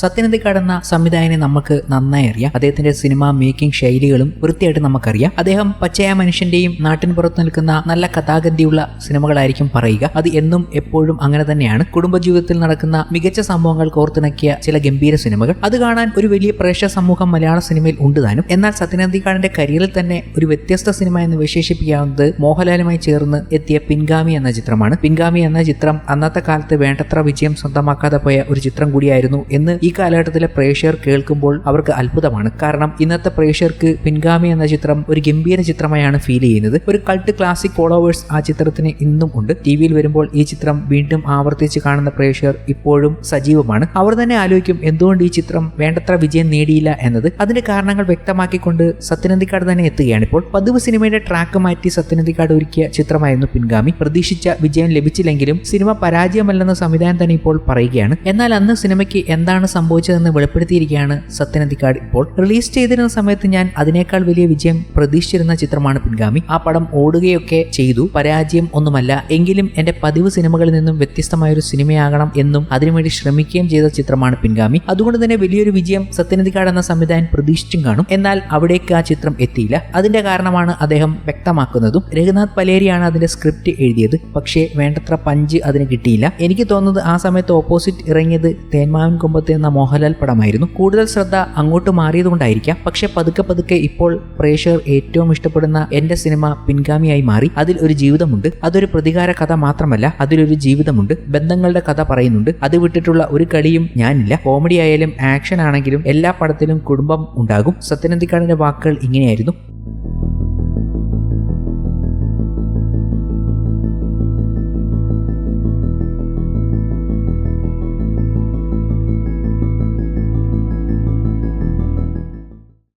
സത്യനന്ദിക്കാട് എന്ന സംവിധായകനെ നമുക്ക് നന്നായി അറിയാം. അദ്ദേഹത്തിന്റെ സിനിമ മേക്കിംഗ് ശൈലികളും വൃത്തിയായിട്ട് നമുക്കറിയാം. അദ്ദേഹം പച്ചയായ മനുഷ്യന്റെയും നാട്ടിൻ പുറത്ത് നിൽക്കുന്ന നല്ല കഥാഗതിയുള്ള സിനിമകളായിരിക്കും പറയുക. അത് എന്നും എപ്പോഴും അങ്ങനെ തന്നെയാണ്. കുടുംബജീവിതത്തിൽ നടക്കുന്ന മികച്ച സംഭവങ്ങൾ കോർത്തിണക്കിയ ചില ഗംഭീര സിനിമകൾ. അത് കാണാൻ ഒരു വലിയ പ്രേക്ഷക സമൂഹം മലയാള സിനിമയിൽ ഉണ്ട് താനും. എന്നാൽ സത്യനന്ദിക്കാടിന്റെ കരിയറിൽ തന്നെ ഒരു വ്യത്യസ്ത സിനിമ എന്ന് വിശേഷിപ്പിക്കാവുന്നത് മോഹൻലാലുമായി ചേർന്ന് എത്തിയ പിൻഗാമി എന്ന ചിത്രമാണ്. പിൻഗാമി എന്ന ചിത്രം അന്നത്തെ കാലത്ത് വേണ്ടത്ര വിജയം സ്വന്തമാക്കാതെ പോയ ഒരു ചിത്രം കൂടിയായിരുന്നു എന്ന് ഈ കാലഘട്ടത്തിലെ പ്രേക്ഷകർ കേൾക്കുമ്പോൾ അവർക്ക് അത്ഭുതമാണ്. കാരണം ഇന്നത്തെ പ്രേക്ഷകർക്ക് പിൻഗാമി എന്ന ചിത്രം ഒരു ഗംഭീര ചിത്രമായാണ് ഫീൽ ചെയ്യുന്നത്. ഒരു കൾട്ട് ക്ലാസിക് ഫോളോവേഴ്സ് ആ ചിത്രത്തിന് ഇന്നും ഉണ്ട്. ടി വിയിൽ വരുമ്പോൾ ഈ ചിത്രം വീണ്ടും ആവർത്തിച്ച് കാണുന്ന പ്രേക്ഷകർ ഇപ്പോഴും സജീവമാണ്. അവർ തന്നെ ആലോചിക്കും എന്തുകൊണ്ട് ഈ ചിത്രം വേണ്ടത്ര വിജയം നേടിയില്ല എന്നത്. അതിന്റെ കാരണങ്ങൾ വ്യക്തമാക്കിക്കൊണ്ട് സത്യനന്ദിക്കാട് തന്നെ എത്തുകയാണ് ഇപ്പോൾ. പതിവ് സിനിമയുടെ ട്രാക്ക് മാറ്റി സത്യനന്ദിക്കാട് ഒരുക്കിയ ചിത്രമായിരുന്നു പിൻഗാമി. പ്രതീക്ഷിച്ച വിജയം ലഭിച്ചില്ലെങ്കിലും സിനിമ പരാജയമല്ലെന്ന് സംവിധാനം തന്നെ ഇപ്പോൾ പറയുകയാണ്. എന്നാൽ അന്ന് സിനിമയ്ക്ക് എന്താണ് സംഭവിച്ചതെന്ന് വെളിപ്പെടുത്തിയിരിക്കുകയാണ് സത്യനന്ദിക്കാട്. ഇപ്പോൾ റിലീസ് ചെയ്തിരുന്ന സമയത്ത് ഞാൻ അതിനേക്കാൾ വലിയ വിജയം പ്രതീക്ഷിച്ചിരുന്ന ചിത്രമാണ് പിൻഗാമി. ആ പടം ഓടുകയൊക്കെ ചെയ്തു. പരാജയം ഒന്നുമല്ല എങ്കിലും എന്റെ പതിവ് സിനിമകളിൽ നിന്നും വ്യത്യസ്തമായ ഒരു സിനിമയാകണം എന്നും അതിനുവേണ്ടി ശ്രമിക്കുകയും ചെയ്ത ചിത്രമാണ് പിൻഗാമി. അതുകൊണ്ട് തന്നെ വലിയൊരു വിജയം സത്യനന്ദിക്കാട് എന്ന സംവിധാനം പ്രതീക്ഷിച്ചും കാണും. എന്നാൽ അവിടേക്ക് ആ ചിത്രം എത്തിയില്ല. അതിന്റെ കാരണമാണ് അദ്ദേഹം വ്യക്തമാക്കുന്നതും. രഘുനാഥ് പലേരിയാണ് അതിന്റെ സ്ക്രിപ്റ്റ് എഴുതിയത്. പക്ഷേ വേണ്ടത്ര പഞ്ച് അതിന് കിട്ടിയില്ല. എനിക്ക് തോന്നുന്നത് ആ സമയത്ത് ഓപ്പോസിറ്റ് ഇറങ്ങിയത് തേന്മാവൻ കൊമ്പത്ത് എന്ന മോഹൻലാൽ പടമായിരുന്നു. കൂടുതൽ ശ്രദ്ധ അങ്ങോട്ട് മാറിയതുകൊണ്ടായിരിക്കാം. പക്ഷെ പതുക്കെ പതുക്കെ ഇപ്പോൾ പ്രേക്ഷകർ ഏറ്റവും ഇഷ്ടപ്പെടുന്ന എന്റെ സിനിമ പിൻഗാമിയായി മാറി. അതിൽ ഒരു ജീവിതമുണ്ട്. അതൊരു പ്രതികാര കഥ മാത്രമല്ല അതിലൊരു ജീവിതമുണ്ട്. ബന്ധങ്ങളുടെ കഥ പറയുന്നുണ്ട്. അത് വിട്ടിട്ടുള്ള ഒരു കളിയും ഞാനില്ല. കോമഡി ആയാലും ആക്ഷൻ ആണെങ്കിലും എല്ലാ പടത്തിലും കുടുംബം ഉണ്ടാകും. സത്യനന്ദിക്കാടിന്റെ വാക്കുകൾ ഇങ്ങനെയായിരുന്നു.